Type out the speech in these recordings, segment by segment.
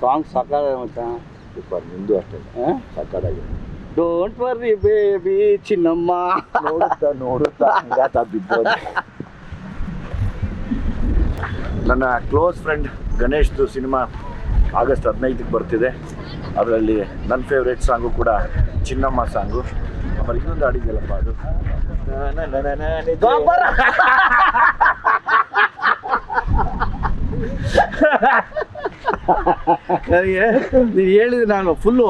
Song ಸಾಕಾಗ ಮಚ್ಚ super ನಿಂದು ಅಷ್ಟೇ ಸಕ್ಕದಾಗಿ ಡೋಂಟ್ ವರ್ರಿ ಬೇಬಿ ಚಿನ್ನಮ್ಮ. ನೋಡುತ್ತಾ ನೋಡುತ್ತಾ ಹಂಗಾತ ಬಿದ್ದೋದೆ. ನನ್ನ ಕ್ಲೋಸ್ ಫ್ರೆಂಡ್ ಗಣೇಶ್ದು ಸಿನಿಮಾ ಆಗಸ್ಟ್ ಹದಿನೈದಕ್ಕೆ ಬರ್ತಿದೆ. ಅದರಲ್ಲಿ ನನ್ನ ಫೇವ್ರೇಟ್ ಸಾಂಗು ಕೂಡ ಚಿನ್ನಮ್ಮ ಸಾಂಗು ಆಮೇಲೆ ಇನ್ನೊಂದು ಹಾಡಿದೆಯಲ್ಲಪ್ಪ ಅದು? ನನಗೆ ನೀನು ಹೇಳಿದ್ರೆ ನಾನು ಫುಲ್ಲು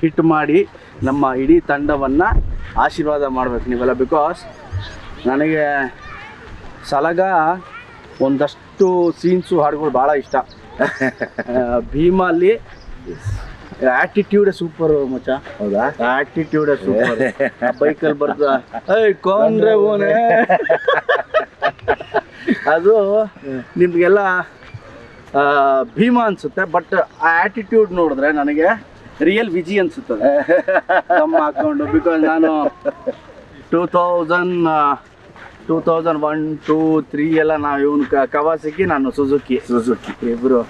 ಹಿಟ್ ಮಾಡಿ ನಮ್ಮ ಇಡೀ ತಂಡವನ್ನು ಆಶೀರ್ವಾದ ಮಾಡಬೇಕು ನೀವೆಲ್ಲ. ಬಿಕಾಸ್ ನನಗೆ ಸಲಗ ಒಂದಷ್ಟು ಸೀನ್ಸು ಹಾಡುಗಳು ಭಾಳ ಇಷ್ಟ. ಭೀಮಲ್ಲಿ ಆಟಿಟ್ಯೂಡ್ ಸೂಪರ್ ಮಚ್ಚ. ಹೌದಾ? ಆಟಿಟ್ಯೂಡ್ ಸೂಪರ್ ಬೈಕಲ್ಲಿ ಬರ್ದ ಏಯ್ ರೇ ಓನೆ. ಅದು ನಿಮಗೆಲ್ಲ ಭೀಮ ಅನ್ಸುತ್ತೆ ಬಟ್ ಆ ಆಟಿಟ್ಯೂಡ್ ನೋಡಿದ್ರೆ ನನಗೆ ರಿಯಲ್ ವಿಜಿ ಅನ್ಸುತ್ತದೆ. ನಮ್ಮ ಹಾಕೊಂಡು ಬಿಕಾಸ್ ನಾನು two thousand two thousand one two three ಎಲ್ಲ ನಾವು ಇವನು ಕವಾಸಿಕಿ ನಾನು ಸುಜುಕಿ ಸುಜುಕಿ ಇಬ್ರು.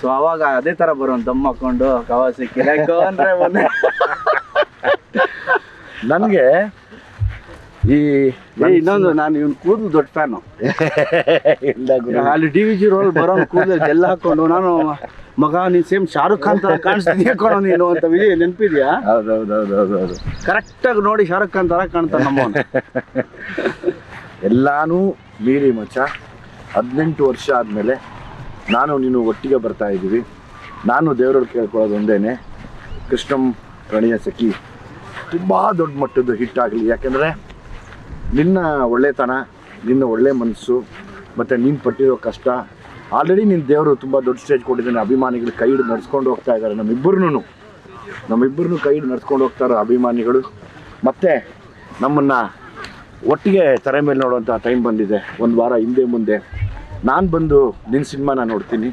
ಸೊ ಅವಾಗ ಅದೇ ತರ ಬರೋನ್ ದಮ್ ಹಾಕೊಂಡು ಕವಾಸಿಕಿ ಅಂದ್ರೆ ಮೊನ್ನೆ. ನನಗೆ ಈ ಇನ್ನೊಂದು ನಾನು ಇವ್ನ ಕೂದಲು ದೊಡ್ಡ ಫ್ಯಾನು ಅಲ್ಲಿ ಡಿ ವಿ ಜಿ ರೋಲ್ ಬರೋ ಕೂದಲು ಎಲ್ಲ ಹಾಕೊಂಡು ನಾನು ಮಗ ನೀನ್ ಸೇಮ್ ಶಾರುಖ್ ಖಾನ್ ತರ ಕಾಣಿಸ್ತಿದ್ಯಾ ಕೊಡೋ ನೀನು ಅಂತ ವಿಜಯ್ ನೆನಪಿದ್ಯಾ? ಹೌದು ಹೌದು ಹೌದು ಹೌದು ಹೌದು ಕರೆಕ್ಟಾಗಿ ನೋಡಿ ಶಾರುಖ್ ಖಾನ್ ತರ ಕಾಣ್ತಾನೆ ನಮ್ಮ ಎಲ್ಲಾನು ಮೀರಿ ಮಚ್ಚ. ಹದಿನೆಂಟು ವರ್ಷ ಆದಮೇಲೆ ನಾನು ನೀನು ಒಟ್ಟಿಗೆ ಬರ್ತಾ ಇದ್ದೀವಿ. ನಾನು ದೇವರಲ್ಲಿ ಕೇಳ್ಕೊಳ್ಳೋದು ಒಂದೇನೆ. ಕೃಷ್ಣಂ ಪ್ರಣಯ ಸಖಿ. ತುಂಬ ದೊಡ್ಡ ಮಟ್ಟದ್ದು ಹಿಟ್ ಆಗಲಿ. ಯಾಕೆಂದರೆ ನಿನ್ನ ಒಳ್ಳೆತನ ನಿನ್ನ ಒಳ್ಳೆ ಮನಸ್ಸು ಮತ್ತು ನೀನು ಪಟ್ಟಿರೋ ಕಷ್ಟ ಆಲ್ರೆಡಿ ನಿನ್ನ ದೇವರು ತುಂಬ ದೊಡ್ಡ ಸ್ಟೇಜ್ ಕೊಟ್ಟಿದ್ದಾನೆ. ಅಭಿಮಾನಿಗಳು ಕೈ ಹಿಡಿದು ನಡ್ಸ್ಕೊಂಡು ಹೋಗ್ತಾ ಇದ್ದಾರೆ. ನಮ್ಮಿಬ್ಬರೂ ನಮ್ಮಿಬ್ಬರನ್ನು ಕೈ ಹಿಡಿದು ನಡ್ಸ್ಕೊಂಡು ಹೋಗ್ತಾರೆ ಅಭಿಮಾನಿಗಳು. ಮತ್ತು ನಮ್ಮನ್ನು ಒಟ್ಟಿಗೆ ತೆರೆ ಮೇಲೆ ನೋಡುವಂಥ ಟೈಮ್ ಬಂದಿದೆ. ಒಂದು ವಾರ ಹಿಂದೆ ಮುಂದೆ. ನಾನು ಬಂದು ನಿನ್ನ ಸಿನಿಮಾನ ನೋಡ್ತೀನಿ.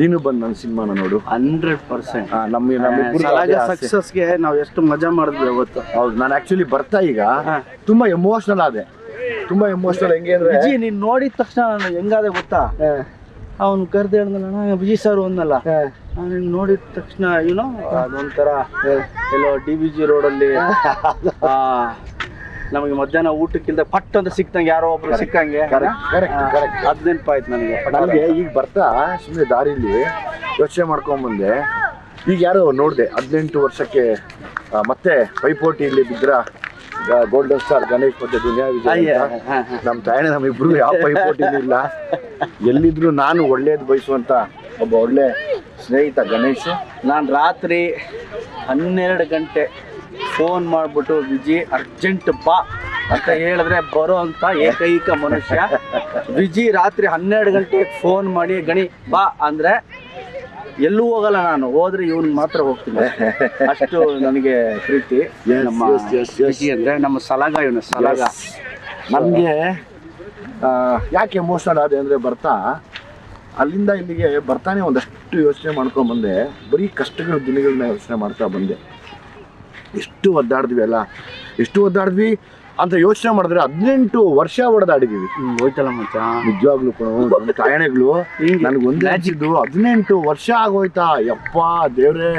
ನೀನು ಬಂದು ನನ್ನ ಸಿನಿಮಾನ ನೋಡು. Hundred percent. ನಮ್ಮ ನಮ್ಮ. ಸಕ್ಸಸ್ಗೆ ನಾವು ಎಷ್ಟು ಮಜಾ ಮಾಡಿದ್ವಿ ಅವತ್ತು. ಹೌದು ನಾನು ಆ್ಯಕ್ಚುಲಿ ಬರ್ತಾ ಈಗ ತುಂಬ ಎಮೋಷ್ನಲ್ ಆದೆ. ತುಂಬಾ ಎಮೋಷನಲ್ ಹೆಂಗೆ ಅಂದ್ರೆ ನೀನ್ ನೋಡಿದ ತಕ್ಷಣ ನಾನು ಹೆಂಗಾದೆ ಗೊತ್ತಾ? ಅವ್ನು ಕರ್ದು ಹೇಳ್ದಲ್ಲ ಅಣ್ಣ ವಿಜಿ ಸರ್ ಒಂದಲ್ಲ. ನಾನು ನೋಡಿದ ತಕ್ಷಣ ಏನೋ ಅದೊಂಥರ ಎಲ್ಲೋ ಡಿ ಬಿ ಜಿ ರೋಡಲ್ಲಿ ನಮಗೆ ಮಧ್ಯಾಹ್ನ ಊಟಕ್ಕಿಂತ ಪಟ್ ಅಂತ ಸಿಕ್ತಂಗೆ ಯಾರೋ ಒಬ್ರು ಸಿಕ್ಕಂಗೆ. ಅದ್ ನೆನಪಾಯ್ತು ನನಗೆ ನನಗೆ ಈಗ ಬರ್ತಾ ಸುಮ್ಮನೆ ದಾರಿಲಿ ಯೋಚನೆ ಮಾಡ್ಕೊಂಬಂದೆ ಈಗ ಯಾರೋ ನೋಡಿದೆ ಹದಿನೆಂಟು ವರ್ಷಕ್ಕೆ ಮತ್ತೆ ಪೈಪೋಟಿಯಲ್ಲಿ ಬಿದ್ರ ಗೋಲ್ಡನ್ ಸ್ಟಾರ್ ಗಣೇಶ್ ಮತ್ತೆ ದುನಿಯಾ ವಿಜಯ್. ನಮ್ಮ ತಾಯಣ್ಣ ನಮ್ಮಿಬ್ರು ಯಾವ ಪೈಪೋಟಿ ಇಲ್ಲ ಎಲ್ಲಿದ್ರು ನಾನು ಒಳ್ಳೇದು ಬಯಸುವಂತ ಒಬ್ಬ ಒಳ್ಳೆ ಸ್ನೇಹಿತ ಗಣೇಶ್. ನಾನು ರಾತ್ರಿ ಹನ್ನೆರಡು ಗಂಟೆ ಫೋನ್ ಮಾಡಿಬಿಟ್ಟು ವಿಜಿ ಅರ್ಜೆಂಟ್ ಬಾ ಅಂತ ಹೇಳಿದ್ರೆ ಬರೋ ಅಂತ ಏಕೈಕ ಮನುಷ್ಯ. ವಿಜಿ ರಾತ್ರಿ ಹನ್ನೆರಡು ಗಂಟೆಗೆ ಫೋನ್ ಮಾಡಿ ಗಣಿ ಬಾ ಅಂದ್ರೆ ಎಲ್ಲೂ ಹೋಗಲ್ಲ ನಾನು. ಹೋದ್ರೆ ಇವನ್ ಮಾತ್ರ ಹೋಗ್ತೀನಿ. ಅಷ್ಟು ನನಗೆ ಪ್ರೀತಿ. ನಮ್ಮ. ಅಂದ್ರೆ ನಮ್ಮ ಸಲಗ ಇವನು ಸಲಗ. ನನಗೆ ಯಾಕೆ ಎಮೋಷನಲ್ ಆದೆ ಅಂದರೆ ಬರ್ತಾ ಅಲ್ಲಿಂದ ಇಲ್ಲಿಗೆ ಬರ್ತಾನೆ ಒಂದಷ್ಟು ಯೋಚನೆ ಮಾಡ್ಕೊಂಡು ಬಂದೆ. ಬರೀ ಕಷ್ಟಗಳ ದಿನಗಳನ್ನ ಯೋಚನೆ ಮಾಡ್ತಾ ಬಂದೆ. ಎಷ್ಟು ಒದ್ದಾಡಿದ್ವಿ ಅಲ್ಲ? ಎಷ್ಟು ಒದ್ದಾಡಿದ್ವಿ? ಅಂತ ಯೋಚನೆ ಮಾಡಿದ್ರೆ ಹದಿನೆಂಟು ವರ್ಷ ಹೊಡೆದಾಡಿದೀವಿ ಹೋಯ್ತಲ್ಲ ಮಚ್ಚ. ನಿಜವಾಗ್ಲೂ ಮ್ಯಾಚ್ ನನಗೆ ಒಂದೇ ಅನ್ಸಿದ್ದು ಹದಿನೆಂಟು ವರ್ಷ ಆಗೋಯ್ತಾ ಯಪ್ಪ ದೇವ್ರೇ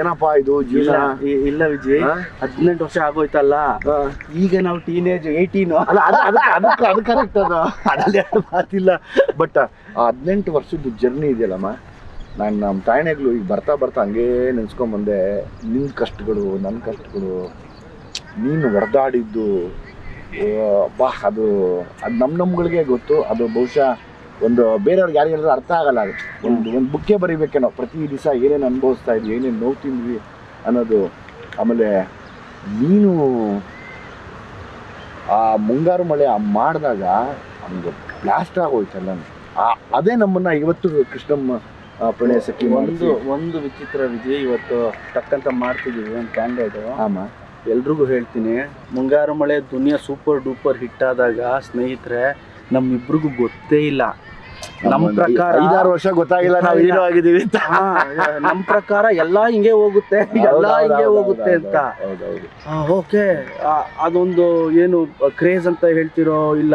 ಏನಪ್ಪಾ ಇದು ಜೀವನ? ಇಲ್ಲ ವಿಜಯ್? ಹದಿನೆಂಟು ವರ್ಷ ಆಗೋಯ್ತಲ್ಲ. ಈಗ ನಾವು ಟೀನೇಜ್ ಏಯ್ಟೀನು ಅಲ್ಲ ಅದು ಅದಕ್ಕೆ ಅದಕ್ಕೆ ಅದು ಕರೆಕ್ಟ್ ಅದು. ಅದ್ರಲ್ಲಿ ಮಾತಿಲ್ಲ. ಬಟ್ ಆ ಹದಿನೆಂಟು ವರ್ಷದ ಜರ್ನಿ ಇದೆಯಲ್ಲಮ್ಮ ನಾನು ನಮ್ಮ ತಾಯಣೆಗಳು ಈಗ ಬರ್ತಾ ಬರ್ತಾ ಹಂಗೇ ನೆನ್ಸ್ಕೊಂಬಂದೆ ನಿನ್ನ ಕಷ್ಟಗಳು ನನ್ನ ಕಷ್ಟಗಳು. ನೀನು ಹೊಡೆದಾಡಿದ್ದು ಬಾ ಅದು ಅದು ನಮ್ಮ ನಮ್ಗಳಿಗೆ ಗೊತ್ತು. ಅದು ಬಹುಶಃ ಒಂದು ಬೇರೆಯವ್ರಿಗೆ ಯಾರು ಹೇಳಿದ್ರೆ ಅರ್ಥ ಆಗಲ್ಲ ಅದು. ಒಂದು ಒಂದು ಬುಕ್ಕೆ ನಾವು. ಪ್ರತಿ ದಿವಸ ಏನೇನು ಅನುಭವಿಸ್ತಾ ಇದ್ವಿ ಏನೇನು ನೋವು ತಿಂದ್ವಿ ಅನ್ನೋದು. ಆಮೇಲೆ ನೀನು ಆ ಮುಂಗಾರು ಮಳೆ ಆ ಮಾಡಿದಾಗ ನಮ್ಗೆ ಬ್ಲಾಸ್ಟ್ ಆಗೋಯ್ತಲ್ಲ ಆ ಅದೇ ನಮ್ಮನ್ನ ಇವತ್ತು ಕೃಷ್ಣಮ್ಮ ಪ್ರಣಯ ಸಖಿ ಒಂದು ಒಂದು ಒಂದು ವಿಚಿತ್ರ ವಿಜಯ್ ಇವತ್ತು ತಕ್ಕಂತ ಮಾಡ್ತಿದ್ದೀವಿ ಒಂದು ಕ್ಯಾಂಡಿಡೇಟ್ ಆಮ. ಎಲ್ರಿಗೂ ಹೇಳ್ತೀನಿ ಮುಂಗಾರು ಮಳೆ ದುನಿಯಾ ಸೂಪರ್ ಡೂಪರ್ ಹಿಟ್ ಆದಾಗ ಸ್ನೇಹಿತರೆ ನಮ್ಮಿಬ್ರಿಗೂ ಗೊತ್ತೇ ಇಲ್ಲ. ನಮ್ಮ ಪ್ರಕಾರ ಐದಾರು ವರ್ಷ ಗೊತ್ತಾಗಿಲ್ಲ ನಾವು ಹೀರೋ ಆಗಿದ್ದೀವಿ ಅಂತ. ನಮ್ಮ ನಮ್ ಪ್ರಕಾರ ಎಲ್ಲ ಹಿಂಗೆ ಹೋಗುತ್ತೆ ಎಲ್ಲ ಹಿಂಗೆ ಹೋಗುತ್ತೆ ಅಂತ. ಓಕೆ ಅದೊಂದು ಏನು ಕ್ರೇಜ್ ಅಂತ ಹೇಳ್ತಿರೋ ಇಲ್ಲ?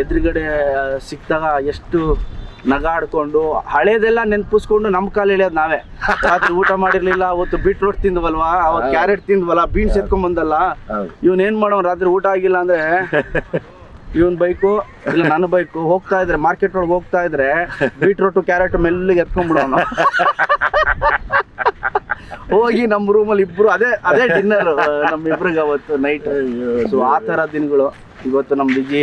ಎದುರುಗಡೆ ಸಿಕ್ತಾಗ ಎಷ್ಟು ನಗಾಡ್ಕೊಂಡು ಹಳೇದೆಲ್ಲ ನೆನ್ಪಿಸ್ಕೊಂಡು ನಮ್ಮ ಕಾಲ ಎಳೆಯೋದು ನಾವೇ. ರಾತ್ರಿ ಊಟ ಮಾಡಿರ್ಲಿಲ್ಲ ಅವತ್ತು ಬೀಟ್ರೋಟ್ ತಿಂದ್ವಲ್ವಾ? ಅವತ್ತು ಕ್ಯಾರೆಟ್ ತಿಂದ್ವಲ್ಲ ಬೀನ್ಸ್ ಎತ್ಕೊಂಡ್ ಬಂದಲ್ಲ ಇವನ್ ಏನ್ ಮಾಡೋನ್ ರಾತ್ರಿ ಊಟ ಆಗಿಲ್ಲ ಅಂದ್ರೆ? ಇವನ್ ಬೈಕು ಇಲ್ಲ ನನ್ನ ಬೈಕು ಹೋಗ್ತಾ ಇದ್ರೆ ಮಾರ್ಕೆಟ್ ಒಳಗೆ ಹೋಗ್ತಾ ಇದ್ರೆ ಬೀಟ್ರೋಟು ಕ್ಯಾರೆಟ್ ಮೆಲ್ಲಿಗೆ ಎತ್ಕೊಂಡ್ಬಿಡೋಣ ಹೋಗಿ ನಮ್ಮ ರೂಮಲ್ಲಿ ಇಬ್ರು ಅದೇ ಅದೇ ಡಿನ್ನರ್ ನಮ್ಮಿಬ್ರಿಗೆ ಅವತ್ತು ನೈಟ್ ಸೊ ಆ ಥರ ದಿನಗಳು. ಇವತ್ತು ನಮ್ಮ ವಿಜಿ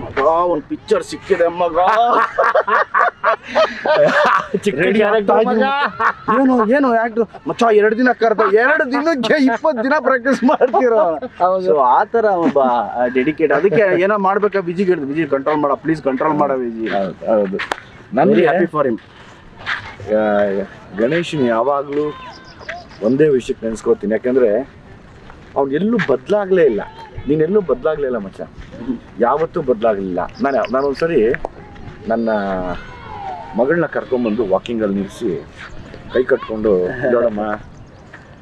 ಮಗ ಒಂದು ಪಿಕ್ಚರ್ ಸಿಕ್ಕಿದೆ ಮಗ. ಏನು ಏನು ಆಕ್ಟ್ ಮಚ್ಚ ಎರಡು ದಿನ ಕರೆದ ಎರಡು ದಿನಕ್ಕೆ ಇಪ್ಪತ್ತು ದಿನ ಪ್ರಾಕ್ಟೀಸ್ ಮಾಡ್ತಿರೋ. ಆತರ ಆ ಥರ ಒಬ್ಬ ಡೆಡಿಕೇಟ್ ಅದಕ್ಕೆ ಏನೋ ಮಾಡ್ಬೇಕಾ ವಿಜಿಗೆ ಹಿಡಿದು ವಿಜಿ ಕಂಟ್ರೋಲ್ ಮಾಡ ಪ್ಲೀಸ್ ಕಂಟ್ರೋಲ್ ಮಾಡ ವಿಜಿ ಹೌದು ಹೌದು. Very happy for him Ganeshan ಯಾವಾಗಲೂ ಒಂದೇ ವಿಷಯಕ್ಕೆ ನೆನೆಸ್ಕೋತೀನಿ ಯಾಕಂದ್ರೆ ಅವ್ನು ಎಲ್ಲೂ ಬದಲಾಗಲೇ ಇಲ್ಲ. ನೀನೆಲ್ಲೂ ಬದಲಾಗಲಿಲ್ಲ ಮಚ್ಚ. ಯಾವತ್ತೂ ಬದಲಾಗಲಿಲ್ಲ. ನಾನು ನಾನೊಂದ್ಸರಿ ನನ್ನ ಮಗಳನ್ನ ಕರ್ಕೊಂಬಂದು ವಾಕಿಂಗಲ್ಲಿ ನಿಲ್ಲಿಸಿ ಕೈ ಕಟ್ಕೊಂಡು ನೋಡಮ್ಮ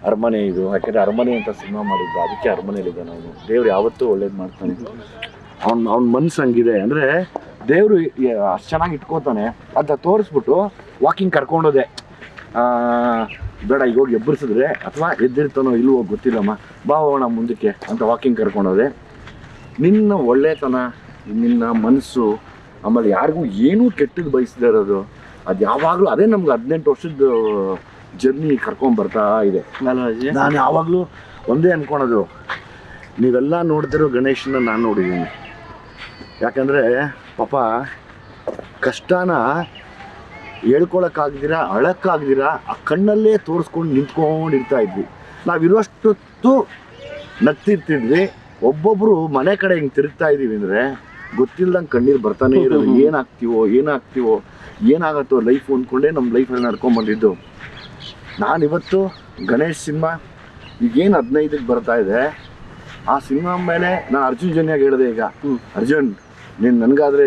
ಅರಮನೆ ಇದು. ಯಾಕೆಂದರೆ ಅರಮನೆ ಅಂತ ಸಿನಿಮಾ ಮಾಡಿದ್ದು, ಅದಕ್ಕೆ ಅರಮನೆಯಲ್ಲಿದ್ದಾನೆ ನಾನು. ದೇವ್ರು ಯಾವತ್ತೂ ಒಳ್ಳೇದು ಮಾಡ್ತಾನೆ. ಅವ್ನ ಅವ್ನ ಮನ್ಸು ಹಂಗಿದೆ. ಅಂದರೆ ದೇವರು ಅಷ್ಟು ಚೆನ್ನಾಗಿ ಇಟ್ಕೋತಾನೆ. ಅಂತ ತೋರಿಸ್ಬಿಟ್ಟು ವಾಕಿಂಗ್ ಕರ್ಕೊಂಡೋದೆ. ಬೇಡ ಈಗ ಹೋಗಿ ಎಬ್ಬರಿಸಿದ್ರೆ, ಅಥವಾ ಎದ್ದಿರ್ತಾನೋ ಇಲ್ವೋ ಗೊತ್ತಿಲ್ಲಮ್ಮ. ಬಾ ಹೋಗೋಣ ಮುಂದಕ್ಕೆ ಅಂತ ವಾಕಿಂಗ್ ಕರ್ಕೊಂಡೋದೆ ನಿನ್ನ ಒಳ್ಳೆತನ ನಿನ್ನ ಮನಸ್ಸು ಆಮೇಲೆ ಯಾರಿಗೂ ಏನೂ ಕೆಟ್ಟದ್ದು ಬಯಸದೇ ಇರೋದು ಅದು ಯಾವಾಗಲೂ ಅದೇ ನಮ್ಗೆ ಹದಿನೆಂಟು ವರ್ಷದ ಜರ್ನಿ ಕರ್ಕೊಂಡ್ ಬರ್ತಾ ಇದೆ. ನಾನು ಯಾವಾಗಲೂ ಒಂದೇ ಅನ್ಕೊಳೋದು ನೀವೆಲ್ಲ ನೋಡ್ತಿರೋ ಗಣೇಶನ ನಾನು ನೋಡಿದ್ದೀನಿ. ಯಾಕಂದರೆ ಪಾಪ ಕಷ್ಟನ ಹೇಳ್ಕೊಳಕ್ಕಾಗ್ದಿರ ಅಳಕ್ಕಾಗ್ದಿರ ಆ ಕಣ್ಣಲ್ಲೇ ತೋರಿಸ್ಕೊಂಡು ನಿಂತ್ಕೊಂಡಿರ್ತಾ ಇದ್ವಿ. ನಾವಿರುವಷ್ಟೊತ್ತು ನಗ್ತಿರ್ತಿದ್ವಿ. ಒಬ್ಬೊಬ್ರು ಮನೆ ಕಡೆ ಹಿಂಗೆ ತಿರುಗ್ತಾ ಇದೀವಿ ಅಂದ್ರೆ ಗೊತ್ತಿಲ್ದಂಗೆ ಕಣ್ಣೀರು ಬರ್ತಾನೆ ಇರೋದು. ಏನಾಗ್ತೀವೋ ಏನಾಗ್ತೀವೋ ಏನಾಗತ್ತೋ ಲೈಫ್ ಅಂದ್ಕೊಂಡೇ ನಮ್ಮ ಲೈಫಲ್ಲಿ ಬಂದಿದ್ದು. ನಾನಿವತ್ತು ಗಣೇಶ್ ಸಿನಿಮಾ ಈಗೇನು ಹದಿನೈದಕ್ಕೆ ಬರ್ತಾ ಇದೆ. ಆ ಸಿನಿಮಾ ಮೇಲೆ ನಾನು ಅರ್ಜುನ್ ಜನ್ಯಾಗ ಹೇಳಿದೆ ಈಗ. ಅರ್ಜುನ್ ನೀನು ನನಗಾದ್ರೆ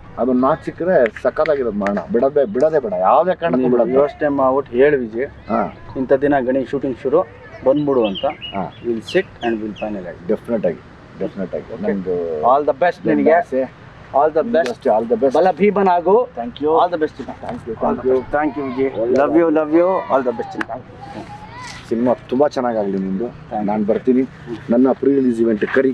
ಅದು ನಾ ಸಿಕ್ಕರೆ ಸಕ್ಕದಾಗಿರೋದು ಮಾಡೋಣ ಬಿಡದೆ ಬಿಡದೆ ಬೇಡ. ಯಾವುದೇ ಕಾರಣ ಬಿಡೋದು. ಯೋಚನೆ ಮಾಡ್ಬಿಟ್ಟು ಹೇಳಿ ವಿಜಯ್. ಹಾಂ. ಇಂಥ ದಿನ ಗಣಿ ಶೂಟಿಂಗ್ ಶುರು ಬಂದ್ಬಿಡು ಅಂತ. ಹಾಂ. Will sit and will final ಆಗಿ ಡೆಫಿನೆಟ್ ಆಗಿ. ಡೆಫಿನೆಟ್ ಆಗಿ ನಂದು ಆಲ್ ದ ಬೆಸ್ಟ್ ನಿನಗೆ. All the best all the best ಬಲ ಭೀಮನ್ ಆಗು. Thank you all the best thank you thank you thank you Vijay. Love you love you all the best thank you cinema ತುಂಬ ಚೆನ್ನಾಗಾಗಲಿ ನಿಮ್ಮದು ನಾನು ಬರ್ತೀನಿ. ನನ್ನ ಪ್ರೀ ರಿಲೀಸ್ ಇವೆಂಟ್ ಕರಿ.